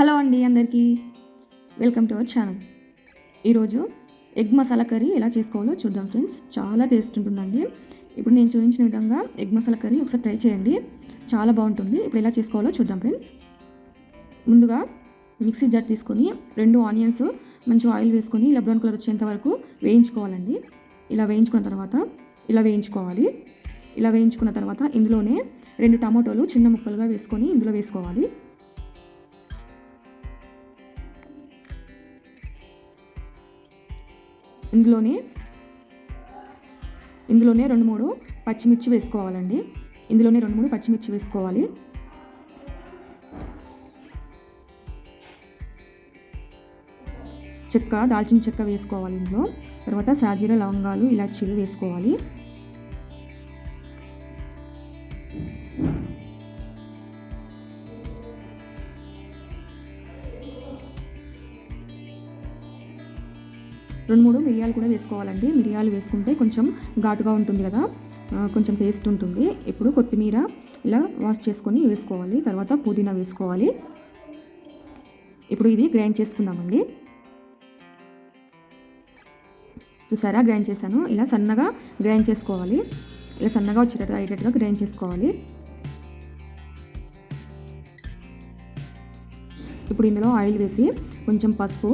Hello అండి అందరికీ. Welcome to our channel. ఈరోజు ఎగ్ మసాలా కర్రీ ఎలా చేసుకోవాలో చూద్దాం ఫ్రెండ్స్. చాలా టేస్ట్ ఉంటుందండి. ఇప్పుడు నేను చూపించిన విధంగా ఎగ్ మసాలా కర్రీ ఒకసారి ట్రై చేయండి. చాలా బాగుంటుంది. ఇప్పుడు ఎలా చేసుకోవాలో చూద్దాం ఫ్రెండ్స్. ముందుగా మిక్సీ జార్ తీసుకొని రెండు ఆనియన్స్ మంచి ఆయిల్ వేసుకొని ఇలా బ్రౌన్ కలర్ వచ్చేంత వరకు వేయించుకోవాలండి. ఇలా వేయించుకున్న తర్వాత ఇలా వేయించుకోవాలి. ఇలా వేయించుకున్న తర్వాత ఇందులోనే రెండు టమాటోలు చిన్న ముక్కలుగా వేసుకొని ఇందులో వేసుకోవాలి. ఇందులోనే ఇందులోనే రెండు మూడు పచ్చిమిర్చి వేసుకోవాలండి. ఇందులోనే రెండు మూడు పచ్చిమిర్చి వేసుకోవాలి. చెక్క దాల్చిన చెక్క వేసుకోవాలి ఇందులో. తర్వాత సాజీర లవంగాలు ఇలాచీలు వేసుకోవాలి. రెండు మూడు మిరియాలు కూడా వేసుకోవాలండి. మిరియాలు వేసుకుంటే కొంచెం ఘాటుగా ఉంటుంది కదా. కొంచెం టేస్ట్ ఉంటుంది. ఇప్పుడు కొత్తిమీర ఇలా వాష్ చేసుకొని వేసుకోవాలి. తర్వాత పుదీనా వేసుకోవాలి. ఇప్పుడు ఇది గ్రైండ్ చేసుకుందామండి. చూసారా? గ్రైండ్ చేశాను. ఇలా సన్నగా గ్రైండ్ చేసుకోవాలి. ఇలా సన్నగా వచ్చేటట్టు అయ్యేటట్టుగా గ్రైండ్ చేసుకోవాలి. ఇప్పుడు ఇందులో ఆయిల్ వేసి కొంచెం పసుపు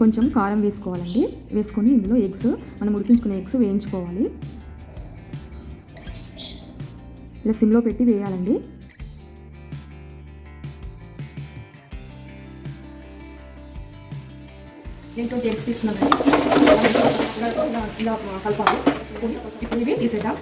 కొంచెం కారం వేసుకోవాలండి. వేసుకొని ఇందులో ఎగ్స్ మనం ఉడికించుకునే ఎగ్స్ వేయించుకోవాలి. ఇలా సిమ్లో పెట్టి వేయాలండి. నేను ట్వంటీ ఎగ్స్ తీసుకున్నాను ఇలా కలపాలి. ఇప్పుడు ఇవి తీసేద్దాం.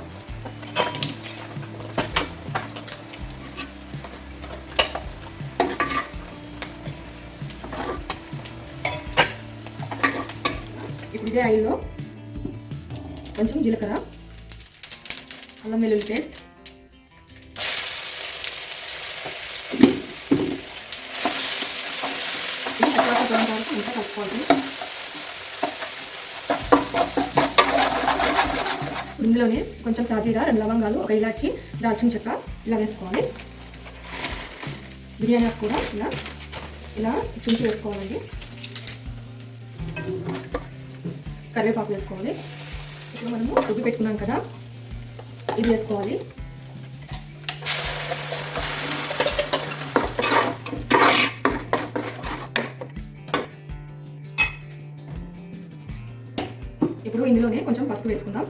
ఇప్పుడు ఇదే ఆయిల్లో కొంచెం జీలకర్ర అల్లం వెల్లుల్లి పేస్ట్. వరకు కలుపుకోవాలి. ఇందులోనే కొంచెం సాజీరా రెండు లవంగాలు ఒక ఇలాచి దాల్చిన చెక్క ఇలా వేసుకోవాలి. బిర్యానీ కూడా ఇలా ఇలా చుంచి వేసుకోవాలండి. కరివేపాకు వేసుకోవాలి. ఇప్పుడు మనము రుబ్బి పెట్టుకున్నాం కదా ఇది వేసుకోవాలి. ఇప్పుడు ఇందులోనే కొంచెం పసుపు వేసుకుందాం.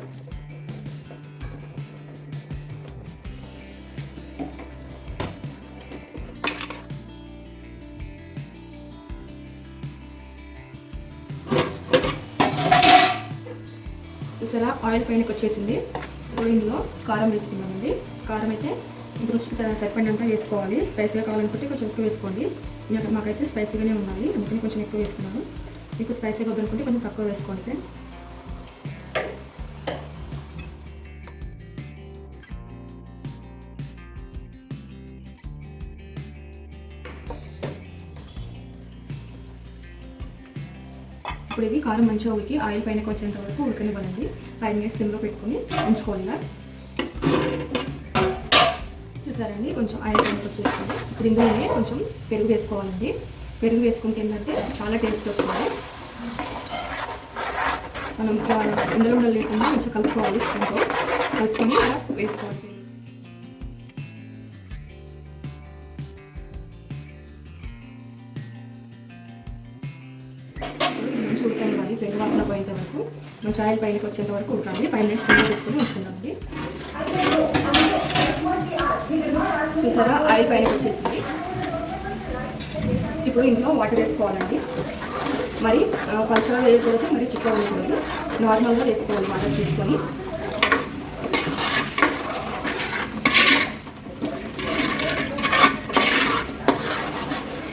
చూసారా? ఆయిల్ పైనకి వచ్చేసింది ఇప్పుడు ఇందులో కారం వేసుకుందామండి. కారం అయితే ఇప్పుడు రుచికి సరిపడినంత వేసుకోవాలి. స్పైసీగా కావాలనుకుంటే కొంచెం ఎక్కువ వేసుకోండి. మాకైతే స్పైసీగానే ఉన్నాయి. అందుకని కొంచెం ఎక్కువ వేసుకున్నాను. మీకు స్పైసీగా వద్దనుకుంటే కొంచెం తక్కువ వేసుకోండి ఫ్రెండ్స్. ఇప్పుడు ఇది కారం మంచిగా ఉడికి ఆయిల్ పైనకి వచ్చేంత వరకు ఉడకనివ్వండి ఫైవ్ మినిట్స్ సిమ్లో పెట్టుకొని ఉంచుకోవాలి ఇలా చూసారండి? కొంచెం ఆయిల్ పైనకి వచ్చేస్తుంది. ఇప్పుడు ఇందులోనే కొంచెం పెరుగు వేసుకోవాలండి. పెరుగు వేసుకుంటే ఏంటంటే చాలా టేస్ట్ వస్తుంది. మనం ఇలా ఇందులో లేకుండా కొంచెం కలుపుకోవాలి స్పూన్తో. కలుపుకొని ఇలా వేసుకోవాలి. ఉడకనివ్వాలి పెరుగు వాసన పోయేంత వరకు మంచి ఆయిల్ పైనకి వచ్చేంత వరకు ఉడకాలి ఫైవ్ మినిట్స్ సిమ్ పెట్టుకుని ఉంచుకుందామండి చూసారా? ఆయిల్ పైనకి వచ్చేసింది. ఇప్పుడు ఇంట్లో వాటర్ వేసుకోవాలండి. మరి పంచదార వేయకూడదు మరి చిక్కగా వేయకూడదు నార్మల్గా వేసుకోవాలి వాటర్ తీసుకొని.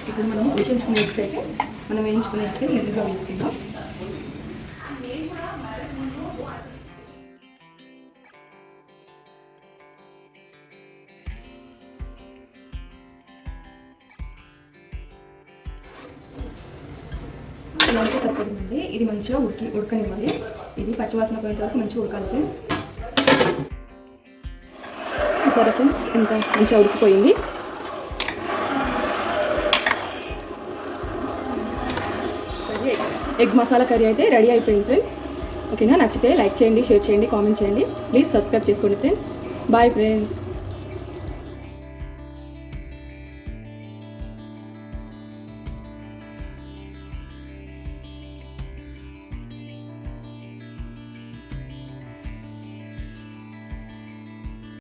ఇప్పుడు మనం ఉడికించుకునే ఎగ్స్ అయితే మనం వేయించుకునే ఎగ్స్ ఇందులో వేసుకుందాం ఇలా ఉంటే సరిపోతుందండి. ఇది మంచిగా ఉడికి ఉడకనివ్వాలి. ఇది పచ్చివాసన పోయిన తర్వాత మంచిగా ఉడకాలి ఫ్రెండ్స్. చూసారా ఫ్రెండ్స్ ఎంత మంచిగా ఉడికిపోయింది. ఎగ్ మసాలా కర్రీ అయితే రెడీ అయిపోయింది ఫ్రెండ్స్. ఓకేనా? నచ్చితే లైక్ చేయండి షేర్ చేయండి కామెంట్ చేయండి. ప్లీజ్ సబ్స్క్రైబ్ చేసుకోండి ఫ్రెండ్స్. Bye friends.